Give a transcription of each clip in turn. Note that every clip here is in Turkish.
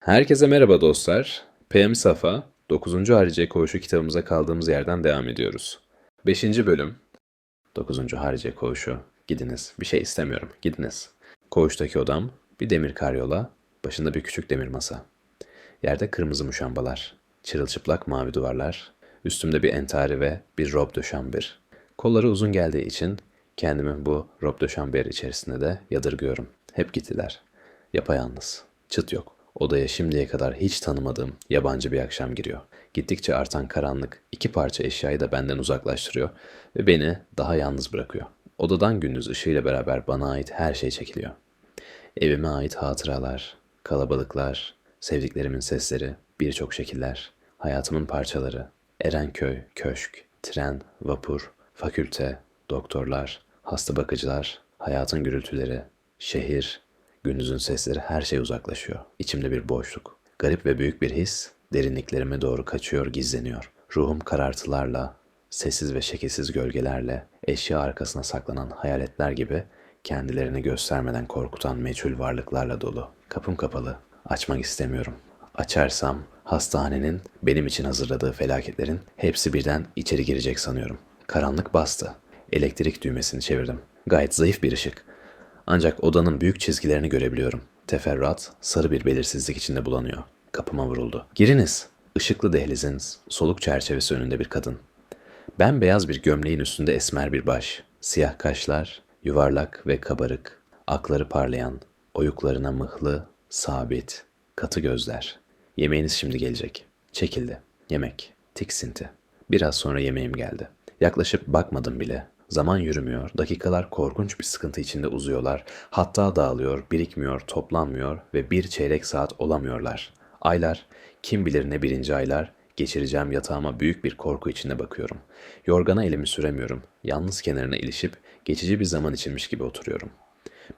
Herkese merhaba dostlar. PM Safa 9. Harice Koğuşu kitabımıza kaldığımız yerden devam ediyoruz. 5. bölüm 9. Harice Koğuşu. Gidiniz. Bir şey istemiyorum. Gidiniz. Koğuştaki odam bir demir karyola, başında bir küçük demir masa. Yerde kırmızı muşambalar, çırılçıplak mavi duvarlar, üstümde bir entari ve bir robe de chambre. Kolları uzun geldiği için kendimi bu robe de chambre içerisinde de yadırgıyorum. Hep gittiler. Yapayalnız. Çıt yok. Odaya şimdiye kadar hiç tanımadığım yabancı bir akşam giriyor. Gittikçe artan karanlık iki parça eşyayı da benden uzaklaştırıyor ve beni daha yalnız bırakıyor. Odadan gündüz ışığıyla beraber bana ait her şey çekiliyor. Evime ait hatıralar, kalabalıklar, sevdiklerimin sesleri, birçok şekiller, hayatımın parçaları, Erenköy, köşk, tren, vapur, fakülte, doktorlar, hasta bakıcılar, hayatın gürültüleri, şehir, gündüzün sesleri her şey uzaklaşıyor. İçimde bir boşluk. Garip ve büyük bir his derinliklerime doğru kaçıyor, gizleniyor. Ruhum karartılarla, sessiz ve şekilsiz gölgelerle, eşya arkasına saklanan hayaletler gibi kendilerini göstermeden korkutan meçhul varlıklarla dolu. Kapım kapalı. Açmak istemiyorum. Açarsam hastanenin benim için hazırladığı felaketlerin hepsi birden içeri girecek sanıyorum. Karanlık bastı. Elektrik düğmesini çevirdim. Gayet zayıf bir ışık. Ancak odanın büyük çizgilerini görebiliyorum. Teferruat sarı bir belirsizlik içinde bulanıyor. Kapıma vuruldu. Giriniz. Işıklı dehlizin soluk çerçevesi önünde bir kadın. Bembeyaz bir gömleğin üstünde esmer bir baş. Siyah kaşlar, yuvarlak ve kabarık. Akları parlayan, oyuklarına mıhlı, sabit, katı gözler. Yemeğiniz şimdi gelecek. Çekildi. Yemek. Tiksinti. Biraz sonra yemeğim geldi. Yaklaşıp bakmadım bile. Zaman yürümüyor, dakikalar korkunç bir sıkıntı içinde uzuyorlar. Hatta dağılıyor, birikmiyor, toplanmıyor ve bir çeyrek saat olamıyorlar. Aylar, kim bilir ne birinci aylar, geçireceğim yatağıma büyük bir korku içinde bakıyorum. Yorgana elimi süremiyorum. Yalnız kenarına ilişip geçici bir zaman içinmiş gibi oturuyorum.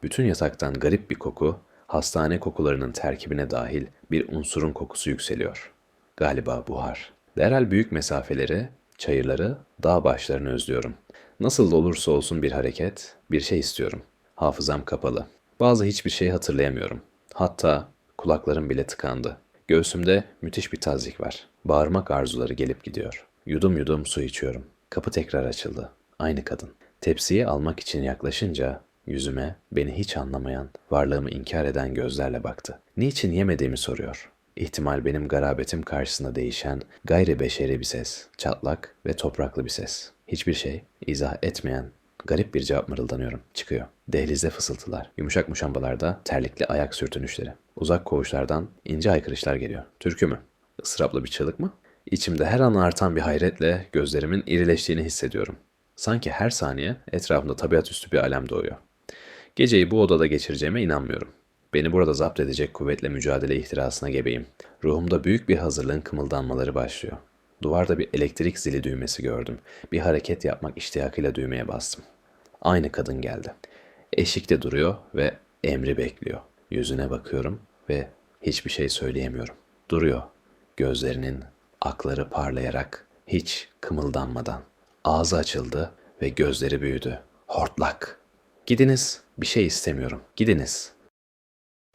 Bütün yataktan garip bir koku, hastane kokularının terkibine dahil bir unsurun kokusu yükseliyor. Galiba buhar. Derhal büyük mesafeleri, çayırları, dağ başlarını özlüyorum. Nasıl da olursa olsun bir hareket, bir şey istiyorum. Hafızam kapalı. Bazı hiçbir şey hatırlayamıyorum. Hatta kulaklarım bile tıkandı. Göğsümde müthiş bir tazik var. Bağırmak arzuları gelip gidiyor. Yudum yudum su içiyorum. Kapı tekrar açıldı. Aynı kadın. Tepsiyi almak için yaklaşınca yüzüme beni hiç anlamayan, varlığımı inkar eden gözlerle baktı. Niçin yemediğimi soruyor. İhtimal benim garabetim karşısında değişen, gayri beşeri bir ses, çatlak ve topraklı bir ses. Hiçbir şey izah etmeyen garip bir cevap mırıldanıyorum. Çıkıyor. Dehlizde fısıltılar. Yumuşak muşambalarda terlikli ayak sürtünüşleri. Uzak koğuşlardan ince haykırışlar geliyor. Türkü mü? Isıraplı bir çığlık mı? İçimde her an artan bir hayretle gözlerimin irileştiğini hissediyorum. Sanki her saniye etrafımda tabiat üstü bir alem doğuyor. Geceyi bu odada geçireceğime inanmıyorum. Beni burada zapt edecek kuvvetle mücadele ihtirasına gebeyim. Ruhumda büyük bir hazırlığın kımıldanmaları başlıyor. Duvarda bir elektrik zili düğmesi gördüm. Bir hareket yapmak iştiyakıyla düğmeye bastım. Aynı kadın geldi. Eşikte duruyor ve emri bekliyor. Yüzüne bakıyorum ve hiçbir şey söyleyemiyorum. Duruyor. Gözlerinin akları parlayarak hiç kımıldanmadan. Ağzı açıldı ve gözleri büyüdü. Hortlak. Gidiniz. Bir şey istemiyorum. Gidiniz.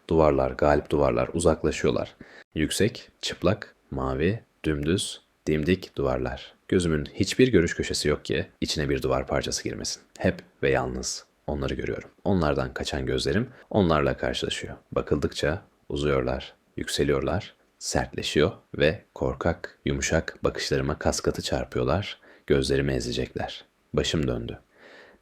Duvarlar, galip duvarlar uzaklaşıyorlar. Yüksek, çıplak, mavi, dümdüz, dimdik duvarlar. Gözümün hiçbir görüş köşesi yok ki içine bir duvar parçası girmesin. Hep ve yalnız onları görüyorum. Onlardan kaçan gözlerim onlarla karşılaşıyor. Bakıldıkça uzuyorlar, yükseliyorlar, sertleşiyor ve korkak, yumuşak bakışlarıma kaskatı çarpıyorlar, gözlerimi ezecekler. Başım döndü.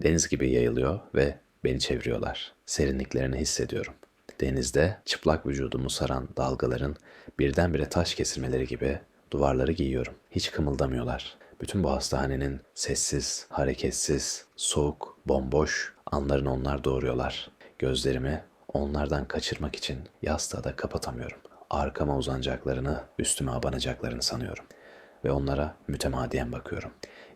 Deniz gibi yayılıyor ve beni çeviriyorlar. Serinliklerini hissediyorum. Denizde çıplak vücudumu saran dalgaların birdenbire taş kesilmeleri gibi duvarları giyiyorum. Hiç kımıldamıyorlar. Bütün bu hastanenin sessiz, hareketsiz, soğuk, bomboş anlarını onlar doğuruyorlar. Gözlerimi onlardan kaçırmak için yastığa da kapatamıyorum. Arkama uzanacaklarını, üstüme abanacaklarını sanıyorum. Ve onlara mütemadiyen bakıyorum.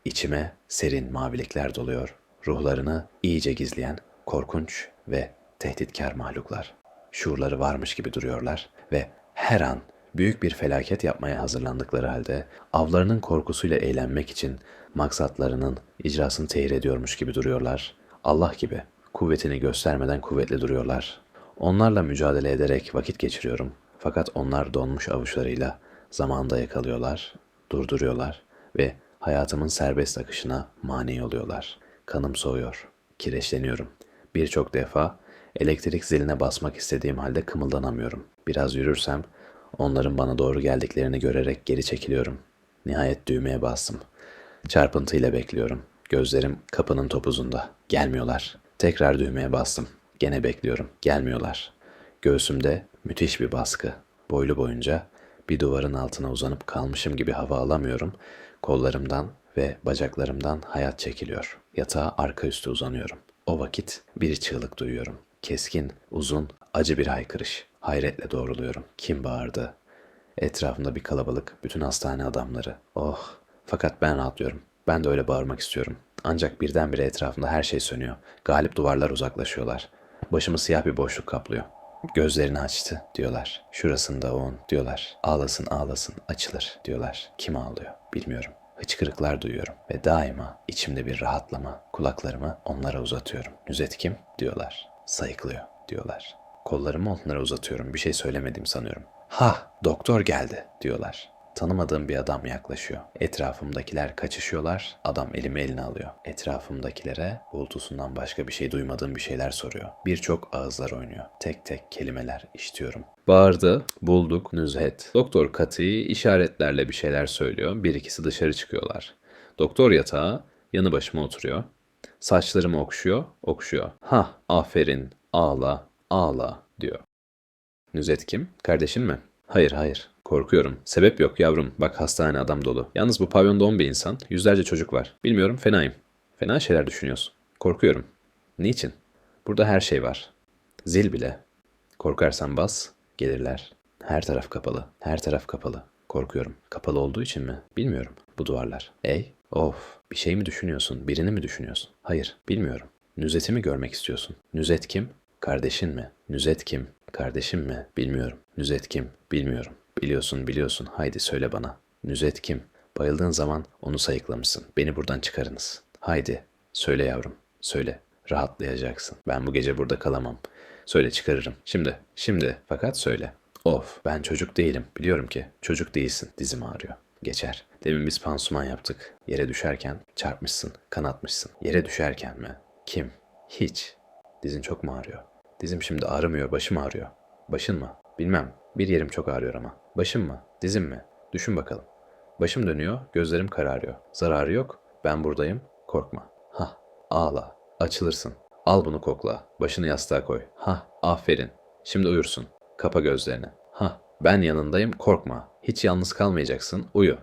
İçime serin mavilikler doluyor. Ruhlarını iyice gizleyen korkunç ve tehditkar mahluklar. Şuurları varmış gibi duruyorlar ve her an büyük bir felaket yapmaya hazırlandıkları halde avlarının korkusuyla eğlenmek için maksatlarının icrasını tehir ediyormuş gibi duruyorlar. Allah gibi kuvvetini göstermeden kuvvetli duruyorlar. Onlarla mücadele ederek vakit geçiriyorum. Fakat onlar donmuş avuçlarıyla zamanda yakalıyorlar, durduruyorlar ve hayatımın serbest akışına mani oluyorlar. Kanım soğuyor, kireçleniyorum. Birçok defa elektrik ziline basmak istediğim halde kımıldanamıyorum. Biraz yürürsem onların bana doğru geldiklerini görerek geri çekiliyorum. Nihayet düğmeye bastım. Çarpıntıyla bekliyorum. Gözlerim kapının topuzunda. Gelmiyorlar. Tekrar düğmeye bastım. Gene bekliyorum. Gelmiyorlar. Göğsümde müthiş bir baskı. Boylu boyunca bir duvarın altına uzanıp kalmışım gibi hava alamıyorum. Kollarımdan ve bacaklarımdan hayat çekiliyor. Yatağa arka üstü uzanıyorum. O vakit bir çığlık duyuyorum. Keskin, uzun, acı bir haykırış. Hayretle doğruluyorum. Kim bağırdı? Etrafımda bir kalabalık, bütün hastane adamları. Oh! Fakat ben rahatlıyorum. Ben de öyle bağırmak istiyorum. Ancak birdenbire etrafımda her şey sönüyor. Galip duvarlar uzaklaşıyorlar. Başımı siyah bir boşluk kaplıyor. Gözlerini açtı diyorlar. Şurasında on diyorlar. Ağlasın ağlasın açılır diyorlar. Kim ağlıyor bilmiyorum. Hıçkırıklar duyuyorum ve daima içimde bir rahatlama. Kulaklarımı onlara uzatıyorum. Nüzet kim diyorlar. Sayıklıyor diyorlar. Kollarımı onlara uzatıyorum. Bir şey söylemedim sanıyorum. Ha, doktor geldi diyorlar. Tanımadığım bir adam yaklaşıyor. Etrafımdakiler kaçışıyorlar. Adam elimi eline alıyor. Etrafımdakilere uğultusundan başka bir şey duymadığım bir şeyler soruyor. Birçok ağızlar oynuyor. Tek tek kelimeler işitiyorum. Bağırdı, bulduk, nüzhet. Doktor Kati işaretlerle bir şeyler söylüyor. Bir ikisi dışarı çıkıyorlar. Doktor yatağa yanı başıma oturuyor. Saçlarımı okşuyor, okşuyor. Ha, aferin, ağla, ağla diyor. Nüzet kim? Kardeşin mi? Hayır hayır. Korkuyorum. Sebep yok yavrum. Bak hastane adam dolu. Yalnız bu pavyonda 11 insan. Yüzlerce çocuk var. Bilmiyorum fenayım. Fena şeyler düşünüyorsun. Korkuyorum. Niçin? Burada her şey var. Zil bile. Korkarsan bas. Gelirler. Her taraf kapalı. Her taraf kapalı. Korkuyorum. Kapalı olduğu için mi? Bilmiyorum. Bu duvarlar. Ey. Of. Bir şey mi düşünüyorsun? Birini mi düşünüyorsun? Hayır. Bilmiyorum. Nüzeti mi görmek istiyorsun? Nüzet kim? Kardeşin mi? Nüzet kim? Kardeşim mi? Bilmiyorum. Nüzet kim? Bilmiyorum. Biliyorsun biliyorsun. Haydi söyle bana. Nüzet kim? Bayıldığın zaman onu sayıklamışsın. Beni buradan çıkarınız. Haydi. Söyle yavrum. Söyle. Rahatlayacaksın. Ben bu gece burada kalamam. Söyle çıkarırım. Şimdi. Şimdi. Fakat söyle. Of. Ben çocuk değilim. Biliyorum ki. Çocuk değilsin. Dizim ağrıyor. Geçer. Demin biz pansuman yaptık. Yere düşerken çarpmışsın. Kanatmışsın. Yere düşerken mi? Kim? Hiç. Dizin çok mu ağrıyor? Dizim şimdi ağrımıyor, başım ağrıyor. Başın mı? Bilmem. Bir yerim çok ağrıyor ama. Başım mı? Dizim mi? Düşün bakalım. Başım dönüyor, gözlerim kararıyor. Zararı yok, ben buradayım, korkma. Hah, ağla, açılırsın. Al bunu kokla, başını yastığa koy. Hah, aferin. Şimdi uyursun. Kapa gözlerini. Hah, ben yanındayım, korkma. Hiç yalnız kalmayacaksın, uyu.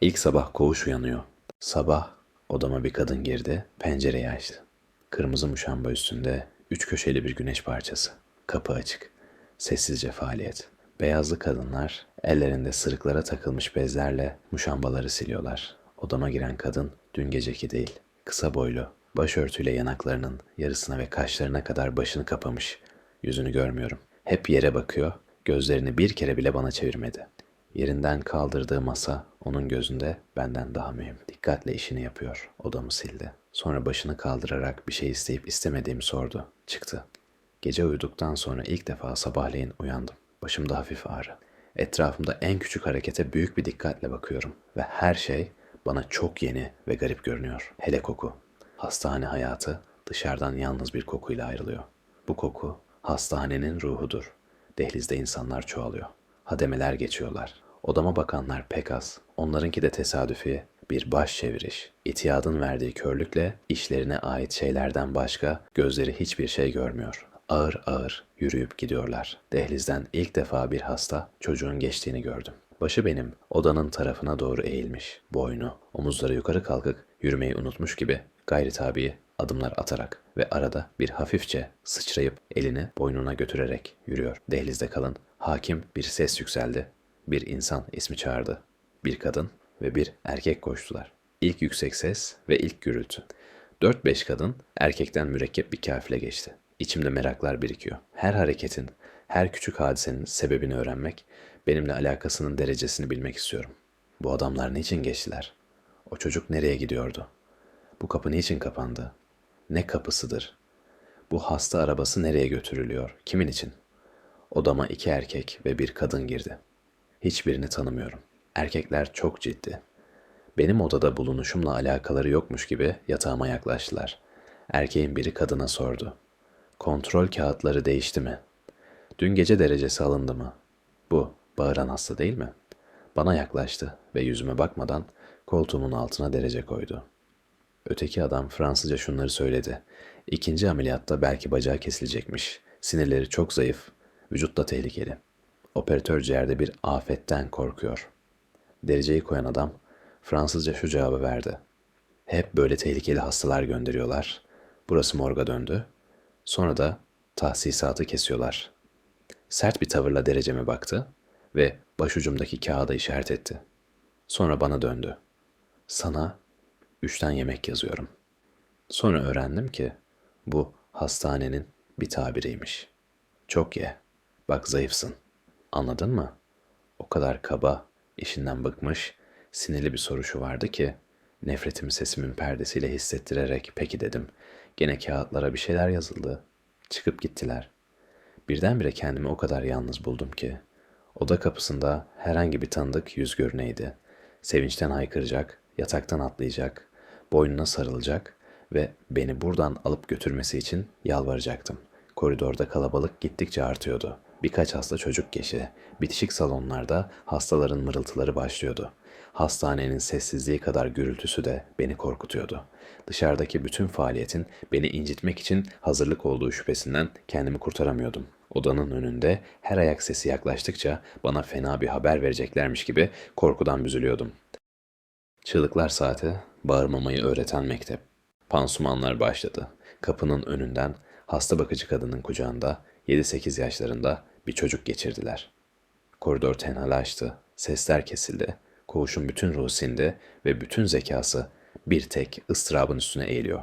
İlk sabah koğuş uyanıyor. Sabah odama bir kadın girdi, pencereyi açtı. Kırmızı muşamba üstünde üç köşeli bir güneş parçası. Kapı açık. Sessizce faaliyet. Beyazlı kadınlar ellerinde sırıklara takılmış bezlerle muşambaları siliyorlar. Odama giren kadın dün geceki değil. Kısa boylu, başörtüyle yanaklarının yarısına ve kaşlarına kadar başını kapamış. Yüzünü görmüyorum. Hep yere bakıyor, gözlerini bir kere bile bana çevirmedi. Yerinden kaldırdığı masa onun gözünde benden daha mühim. Dikkatle işini yapıyor. Odamı sildi. Sonra başını kaldırarak bir şey isteyip istemediğimi sordu. Çıktı. Gece uyuduktan sonra ilk defa sabahleyin uyandım. Başımda hafif ağrı. Etrafımda en küçük harekete büyük bir dikkatle bakıyorum ve her şey bana çok yeni ve garip görünüyor. Hele koku. Hastane hayatı dışarıdan yalnız bir kokuyla ayrılıyor. Bu koku hastanenin ruhudur. Dehlizde insanlar çoğalıyor. Hademeler geçiyorlar. Odama bakanlar pek az. Onlarınki de tesadüfi bir baş çeviriş. İtiyadın verdiği körlükle işlerine ait şeylerden başka gözleri hiçbir şey görmüyor. Ağır ağır yürüyüp gidiyorlar. Dehlizden ilk defa bir hasta çocuğun geçtiğini gördüm. Başı benim odanın tarafına doğru eğilmiş. Boynu, omuzları yukarı kalkık yürümeyi unutmuş gibi gayri tabi adımlar atarak ve arada bir hafifçe sıçrayıp elini boynuna götürerek yürüyor. Dehlizde kalın. Hakim bir ses yükseldi. Bir insan ismi çağırdı. Bir kadın ve bir erkek koştular. İlk yüksek ses ve ilk gürültü. Dört beş kadın erkekten mürekkep bir kafile geçti. İçimde meraklar birikiyor. Her hareketin, her küçük hadisenin sebebini öğrenmek, benimle alakasının derecesini bilmek istiyorum. Bu adamlar niçin geçtiler? O çocuk nereye gidiyordu? Bu kapı niçin kapandı? Ne kapısıdır? Bu hasta arabası nereye götürülüyor? Kimin için? Odama iki erkek ve bir kadın girdi. Hiçbirini tanımıyorum. Erkekler çok ciddi. Benim odada bulunuşumla alakaları yokmuş gibi yatağıma yaklaştılar. Erkeğin biri kadına sordu. Kontrol kağıtları değişti mi? Dün gece derecesi alındı mı? Bu, bağıran hasta değil mi? Bana yaklaştı ve yüzüme bakmadan koltuğumun altına derece koydu. Öteki adam Fransızca şunları söyledi. İkinci ameliyatta belki bacağı kesilecekmiş. Sinirleri çok zayıf, vücutta tehlikeli. Operatör ciğerde bir afetten korkuyor. Dereceyi koyan adam Fransızca şu cevabı verdi. Hep böyle tehlikeli hastalar gönderiyorlar. Burası morga döndü. Sonra da tahsisatı kesiyorlar. Sert bir tavırla dereceme baktı ve başucumdaki kağıda işaret etti. Sonra bana döndü. Sana üçten yemek yazıyorum. Sonra öğrendim ki bu hastanenin bir tabiriymiş. Çok ye. Bak zayıfsın. Anladın mı? O kadar kaba, işinden bıkmış, sinirli bir soruşu vardı ki nefretimi sesimin perdesiyle hissettirerek peki dedim. Gene kağıtlara bir şeyler yazıldı. Çıkıp gittiler. Birdenbire kendimi o kadar yalnız buldum ki oda kapısında herhangi bir tanıdık yüz görüneydi. Sevinçten haykıracak, yataktan atlayacak, boynuna sarılacak ve beni buradan alıp götürmesi için yalvaracaktım. Koridorda kalabalık gittikçe artıyordu. Birkaç hasta çocuk geçti. Bitişik salonlarda hastaların mırıltıları başlıyordu. Hastanenin sessizliği kadar gürültüsü de beni korkutuyordu. Dışarıdaki bütün faaliyetin beni incitmek için hazırlık olduğu şüphesinden kendimi kurtaramıyordum. Odanın önünde her ayak sesi yaklaştıkça bana fena bir haber vereceklermiş gibi korkudan büzülüyordum. Çığlıklar saati, bağırmamayı öğreten mektep. Pansumanlar başladı. Kapının önünden hasta bakıcı kadının kucağında 7-8 yaşlarında bir çocuk geçirdiler. Koridor tenhalaştı, sesler kesildi, koğuşun bütün ruhu sindi ve bütün zekası bir tek ıstırabın üstüne eğiliyor.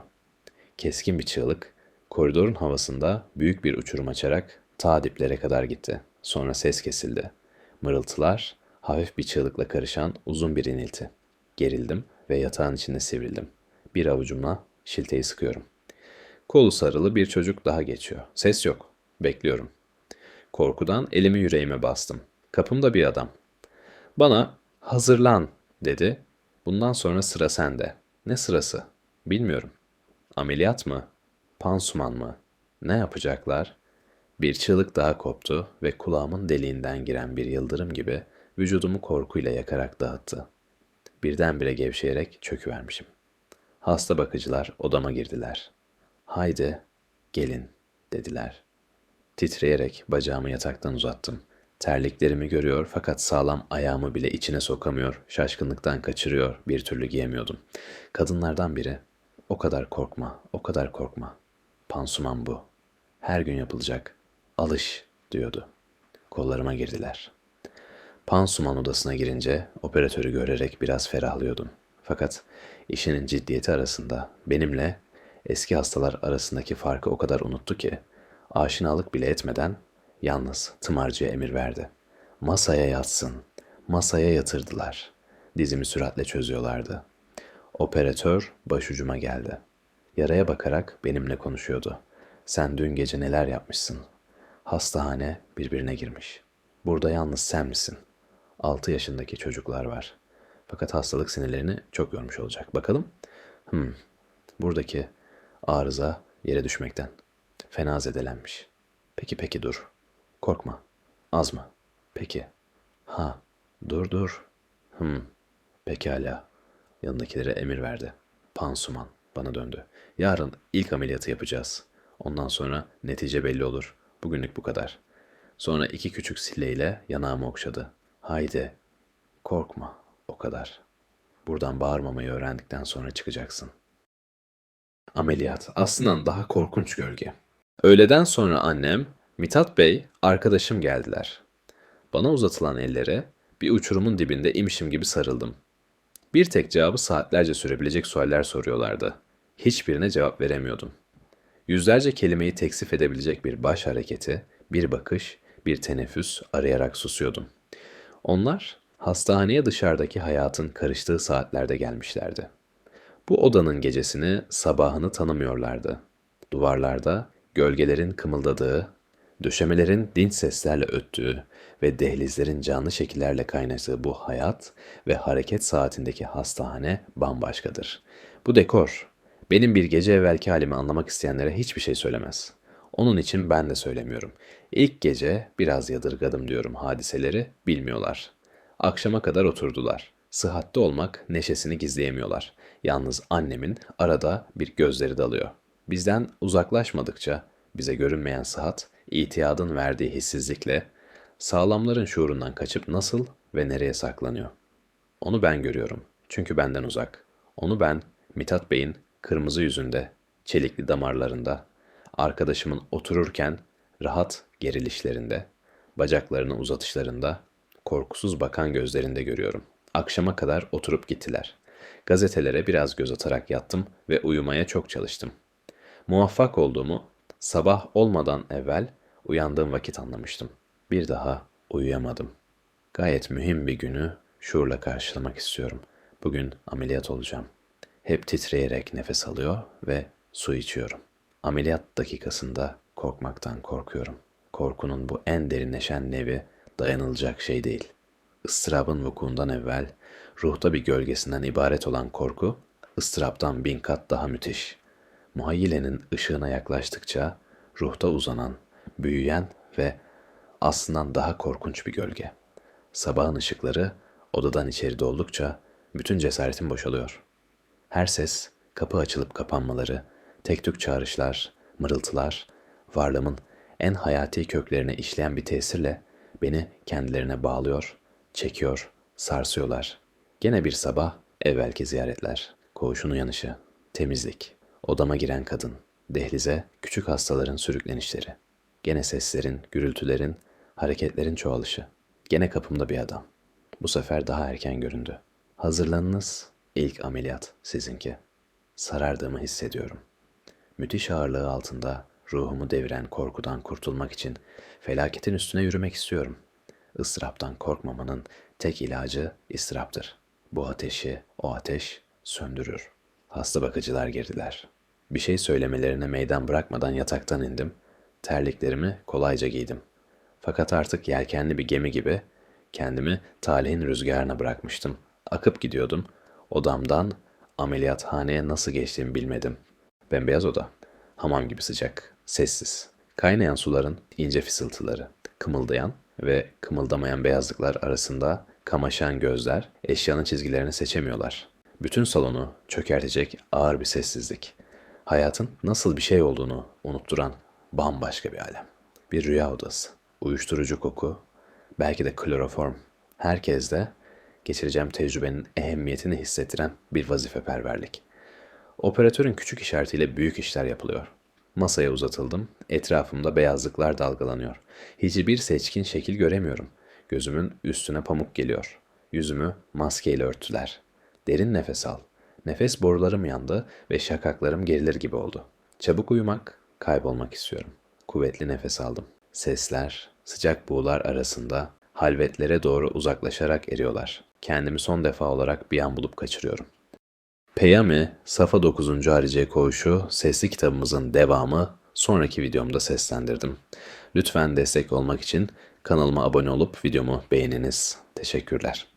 Keskin bir çığlık, koridorun havasında büyük bir uçurum açarak ta diplere kadar gitti. Sonra ses kesildi. Mırıltılar, hafif bir çığlıkla karışan uzun bir inilti. Gerildim ve yatağın içinde sivrildim. Bir avucumla şilteyi sıkıyorum. Kolu sarılı bir çocuk daha geçiyor. Ses yok. Bekliyorum. Korkudan elimi yüreğime bastım. Kapımda bir adam. Bana hazırlan dedi. Bundan sonra sıra sende. Ne sırası? Bilmiyorum. Ameliyat mı? Pansuman mı? Ne yapacaklar? Bir çığlık daha koptu ve kulağımın deliğinden giren bir yıldırım gibi vücudumu korkuyla yakarak dağıttı. Birdenbire gevşeyerek çöküvermişim. Hasta bakıcılar odama girdiler. Haydi, gelin, dediler. Titreyerek bacağımı yataktan uzattım. Terliklerimi görüyor fakat sağlam ayağımı bile içine sokamıyor, şaşkınlıktan kaçırıyor, bir türlü giyemiyordum. Kadınlardan biri, o kadar korkma, o kadar korkma. Pansuman bu. Her gün yapılacak. Alış, diyordu. Kollarıma girdiler. Pansuman odasına girince operatörü görerek biraz ferahlıyordum. Fakat işinin ciddiyeti arasında benimle eski hastalar arasındaki farkı o kadar unuttu ki aşinalık bile etmeden yalnız tımarcıya emir verdi. Masaya yatsın. Masaya yatırdılar. Dizimi süratle çözüyorlardı. Operatör başucuma geldi. Yaraya bakarak benimle konuşuyordu. Sen dün gece neler yapmışsın? Hastahane birbirine girmiş. Burada yalnız sen misin? Altı yaşındaki çocuklar var. Fakat hastalık sinirlerini çok yormuş olacak. Bakalım. Hmm. Buradaki arıza yere düşmekten. Fena zedelenmiş. Peki peki dur. Korkma. Az mı? Peki. Ha. Dur dur. Hmm. Pekala. Yanındakilere emir verdi. Pansuman bana döndü. Yarın ilk ameliyatı yapacağız. Ondan sonra netice belli olur. Bugünlük bu kadar. Sonra iki küçük silleyle yanağımı okşadı. Haydi. Korkma. O kadar. Buradan bağırmamayı öğrendikten sonra çıkacaksın. Ameliyat aslında daha korkunç gölge. Öğleden sonra annem, Mithat Bey, arkadaşım geldiler. Bana uzatılan ellere bir uçurumun dibinde imişim gibi sarıldım. Bir tek cevabı saatlerce sürebilecek sualler soruyorlardı. Hiçbirine cevap veremiyordum. Yüzlerce kelimeyi teksif edebilecek bir baş hareketi, bir bakış, bir teneffüs arayarak susuyordum. Onlar hastaneye dışarıdaki hayatın karıştığı saatlerde gelmişlerdi. Bu odanın gecesini, sabahını tanımıyorlardı. Duvarlarda gölgelerin kımıldadığı, Döşemelerin dinç seslerle öttüğü ve dehlizlerin canlı şekillerle kaynaştığı bu hayat ve hareket saatindeki hastane bambaşkadır. Bu dekor, benim bir gece evvelki halimi anlamak isteyenlere hiçbir şey söylemez. Onun için ben de söylemiyorum. İlk gece biraz yadırgadım diyorum hadiseleri, bilmiyorlar. Akşama kadar oturdular. Sıhhatli olmak neşesini gizleyemiyorlar. Yalnız annemin arada bir gözleri dalıyor. Bizden uzaklaşmadıkça bize görünmeyen sıhhat, itiyadın verdiği hissizlikle sağlamların şuurundan kaçıp nasıl ve nereye saklanıyor. Onu ben görüyorum. Çünkü benden uzak. Onu ben Mithat Bey'in kırmızı yüzünde, çelikli damarlarında, arkadaşımın otururken rahat gerilişlerinde, bacaklarını uzatışlarında, korkusuz bakan gözlerinde görüyorum. Akşama kadar oturup gittiler. Gazetelere biraz göz atarak yattım ve uyumaya çok çalıştım. Muvaffak olduğumu sabah olmadan evvel uyandığım vakit anlamıştım. Bir daha uyuyamadım. Gayet mühim bir günü şuurla karşılamak istiyorum. Bugün ameliyat olacağım. Hep titreyerek nefes alıyor ve su içiyorum. Ameliyat dakikasında korkmaktan korkuyorum. Korkunun bu en derinleşen nevi dayanılacak şey değil. Istırabın vukuundan evvel ruhta bir gölgesinden ibaret olan korku, ıstıraptan bin kat daha müthiş. Muhayyilenin ışığına yaklaştıkça ruhta uzanan, büyüyen ve aslından daha korkunç bir gölge. Sabahın ışıkları odadan içeri doldukça bütün cesaretim boşalıyor. Her ses, kapı açılıp kapanmaları, tek tük çağrışlar, mırıltılar, varlığımın en hayati köklerine işleyen bir tesirle beni kendilerine bağlıyor, çekiyor, sarsıyorlar. Gene bir sabah, evvelki ziyaretler, koğuşun uyanışı, temizlik, odama giren kadın, dehlize küçük hastaların sürüklenişleri, gene seslerin, gürültülerin, hareketlerin çoğalışı, gene kapımda bir adam. Bu sefer daha erken göründü. Hazırlanınız, ilk ameliyat sizinki. Sarardığımı hissediyorum. Müthiş ağırlığı altında ruhumu deviren korkudan kurtulmak için felaketin üstüne yürümek istiyorum. Istıraptan korkmamanın tek ilacı ıstıraptır. Bu ateşi, o ateş söndürür. Hasta bakıcılar girdiler. Bir şey söylemelerine meydan bırakmadan yataktan indim. Terliklerimi kolayca giydim. Fakat artık yelkenli bir gemi gibi kendimi talihin rüzgarına bırakmıştım. Akıp gidiyordum. Odamdan ameliyathaneye nasıl geçtiğimi bilmedim. Bembeyaz oda. Hamam gibi sıcak. Sessiz. Kaynayan suların ince fısıltıları. Kımıldayan ve kımıldamayan beyazlıklar arasında kamaşan gözler eşyanın çizgilerini seçemiyorlar. Bütün salonu çökertecek ağır bir sessizlik. Hayatın nasıl bir şey olduğunu unutturan bambaşka bir alem. Bir rüya odası. Uyuşturucu koku, belki de kloroform. Herkeste geçireceğim tecrübenin ehemmiyetini hissettiren bir vazifeperverlik. Operatörün küçük işaretiyle büyük işler yapılıyor. Masaya uzatıldım. Etrafımda beyazlıklar dalgalanıyor. Hiçbir seçkin şekil göremiyorum. Gözümün üstüne pamuk geliyor. Yüzümü maskeyle örttüler. Derin nefes al. Nefes borularım yandı ve şakaklarım gerilir gibi oldu. Çabuk uyumak, kaybolmak istiyorum. Kuvvetli nefes aldım. Sesler, sıcak buğular arasında halvetlere doğru uzaklaşarak eriyorlar. Kendimi son defa olarak bir an bulup kaçırıyorum. Peyami, Safa 9. Harice Koğuşu sesli kitabımızın devamı sonraki videomda seslendirdim. Lütfen destek olmak için kanalıma abone olup videomu beğeniniz. Teşekkürler.